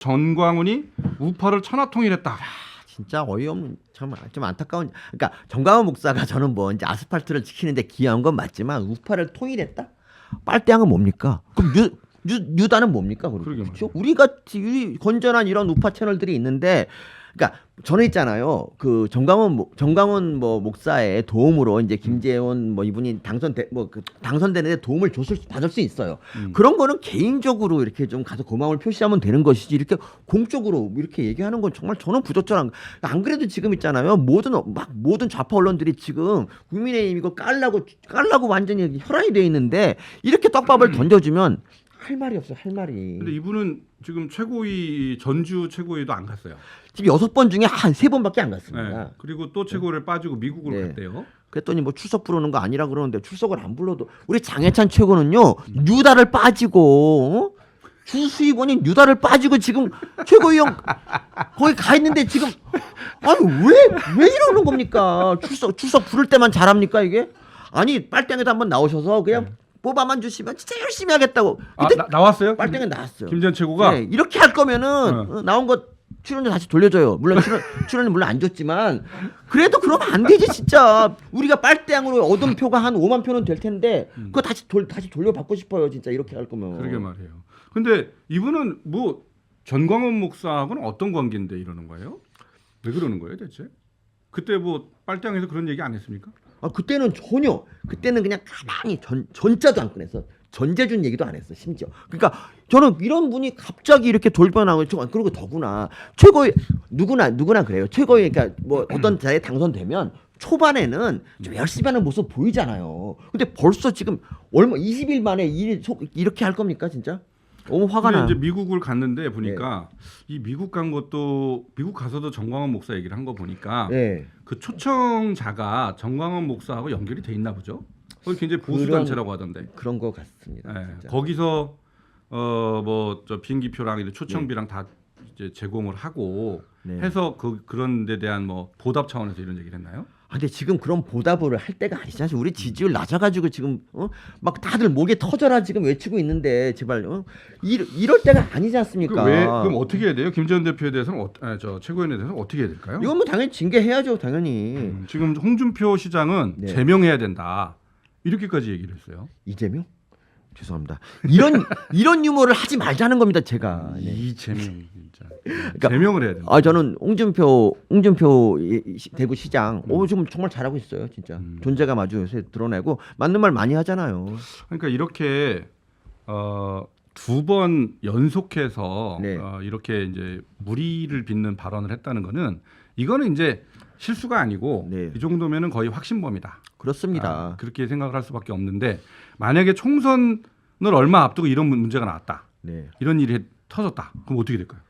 전광훈이 우파를 천하통일했다. 진짜 어이없는 참 좀 안타까운 그러니까 정강원 목사가 저는 뭐 이제 아스팔트를 지키는데 기여한 건 맞지만 우파를 통일했다? 빨대양은 뭡니까? 그럼 유, 유, 유다는 뭡니까 그렇죠? 우리가 이 건전한 이런 우파 채널들이 있는데 그러니까 저는 있잖아요. 그 정강원 목- 정강원 뭐 목사의 도움으로 이제 김재원 뭐 이분이 당선 뭐그 당선되는데 도움을 줬을 수- 받을 수 있어요. 음. 그런 거는 개인적으로 이렇게 좀 가서 고마움을 표시하면 되는 것이지 이렇게 공적으로 이렇게 얘기하는 건 정말 저는 부적절한 안 그래도 지금 있잖아요. 모든 어- 막 모든 좌파 언론들이 지금 국민의힘 이거 깔라고 깔라고 완전히 혈안이 돼 있는데 이렇게 떡밥을 던져주면 할 말이 없어 할 말이 음. 근데 이분은 지금 최고위 전주 최고위도 안 갔어요. 지금 여섯 번 중에 한 세 번밖에 안 갔습니다 네. 그리고 또 최고위를 빠지고 미국으로 네. 갔대요. 그랬더니 뭐 출석 부르는 거 아니라 그러는데 출석을 안 불러도 우리 장해찬 최고는요 유다를 빠지고 어? 주수입원인 유다를 빠지고 지금 최고위원 거기 가 있는데 지금 아니 왜왜 이러는 겁니까 출석 출석 부를 때만 잘합니까 이게 아니 빨땡에도 한번 나오셔서 그냥 뽑아만 주시면 진짜 열심히 하겠다고 아, 나, 나왔어요? 빨땡에 나왔어요 김전 최고가 네, 이렇게 할 거면은 어. 어, 나온 거 출연료 다시 돌려줘요. 물론 출연 출연료 물론 안 줬지만 그래도 그러면 안 되지 진짜. 우리가 빨대양으로 얻은 표가 한 5만 표는 될 텐데 그거 다시 돌 다시 돌려받고 싶어요 진짜 이렇게 할 거면. 음. 그러게 말이에요. 근데 이분은 뭐 전광훈 목사하고는 어떤 관계인데 이러는 거예요? 왜 그러는 거예요, 대체? 그때 뭐 빨대항에서 그런 얘기 안 했습니까? 아 그때는 전혀 그때는 그냥 가만히 전 전자도 안 꺼냈어. 전재준 얘기도 안 했어 심지어. 그러니까 저는 이런 분이 갑자기 이렇게 돌변하고 저- 그리고 더구나 최고의 누구나 누구나 그래요. 최고의 그러니까 뭐 어떤 자리에 당선되면 초반에는 좀 열심히 하는 모습 보이잖아요. 근데 벌써 지금 얼마 20일 만에 일 소- 이렇게 할 겁니까 진짜? 너무 화가 나. 이제 미국을 갔는데 보니까 네. 이 미국 간 것도 미국 가서도 정광훈 목사 얘기를 한 거 보니까 네. 그 초청자가 정광훈 목사하고 연결이 돼 있나 보죠. 거기 굉장히 보수 그런- 단체라고 하던데. 그런 거 같습니다. 예, 진짜. 거기서 어뭐 저 비행기표랑 이런 초청비랑 다 이제 제공을 하고 네. 해서 그 그런 데 대한 뭐 보답 차원에서 이런 얘기를 했나요? 아, 근데 지금 그런 보답을 할 때가 아니잖아. 지금 우리 지지율 낮아가지고 지금 어? 막 다들 목에 터져라 지금 외치고 있는데 제발 어? 이럴, 이럴 때가 아니지 않습니까? 그 왜, 그럼 어떻게 해야 돼요? 김전 대표에 대해서는 어, 아, 저 최고위원에 대해서는 어떻게 해야 될까요? 이건 뭐 당연히 징계해야죠, 당연히 음, 지금 홍준표 시장은 네. 제명해야 된다 이렇게까지 얘기를 했어요. 이재명 죄송합니다. 이런 이런 유머를 하지 말자는 겁니다, 제가. 네. 이재명 진짜 그러니까- 제명을 해야 된다. 아 저는 홍준표 홍준표 이- 시- 대구 시장 오 지금 정말 잘하고 있어요, 진짜 음. 존재감 아주 요새 드러내고 맞는 말 많이 하잖아요. 그러니까 이렇게 어, 두 번 연속해서 네. 어, 이렇게 이제 무리를 빚는 발언을 했다는 거는 이거는 이제 실수가 아니고 네. 이 정도면은 거의 확신범이다. 그렇습니다. 아, 그렇게 생각을 할 수밖에 없는데 만약에 총선을 얼마 앞두고 이런 문- 문제가 나왔다. 네. 이런 일이 터졌다. 그럼 어떻게 될까요?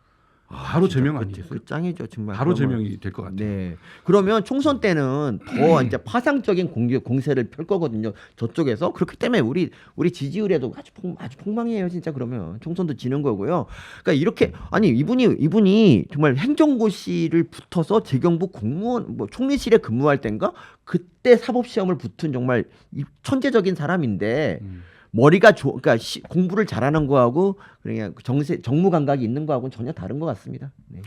바로 진짜 제명 그- 아니겠어요? 그 짱이죠, 정말. 바로 그러면. 제명이 될 것 같아요. 네. 그러면 총선 때는 더 이제 파상적인 공격 공세를 펼 거거든요. 저쪽에서 그렇기 때문에 우리 우리 지지율에도 아주 폭, 아주 폭망이에요, 진짜 그러면 총선도 지는 거고요. 그러니까 이렇게 아니 이분이 이분이 정말 행정고시를 붙어서 재경부 공무원 뭐 총리실에 근무할 땐가 그때 사법 시험을 붙은 정말 이 천재적인 사람인데 음. 머리가 좋 그러니까 시- 공부를 잘하는 거하고 그냥 정세 정무 감각이 있는 거하고는 전혀 다른 것 같습니다. 네.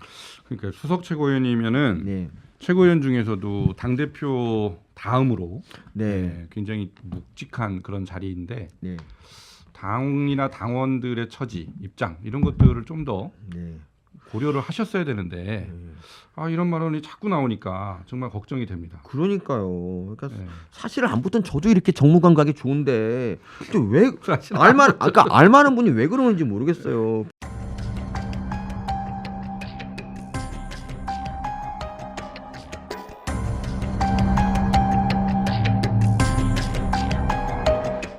그러니까 수석 최고위원이면은 네. 최고위원 중에서도 당 대표 다음으로 네. 네, 굉장히 묵직한 그런 자리인데 네. 당이나 당원들의 처지, 입장 이런 것들을 좀더 네. 고려를 하셨어야 되는데 아 이런 발언이 자꾸 나오니까 정말 걱정이 됩니다. 그러니까요. 그러니까 네. 사실 안 붙은 저도 이렇게 정무 감각이 좋은데 왜 사실 알만 아까 알만한 분이 왜 그러는지 모르겠어요.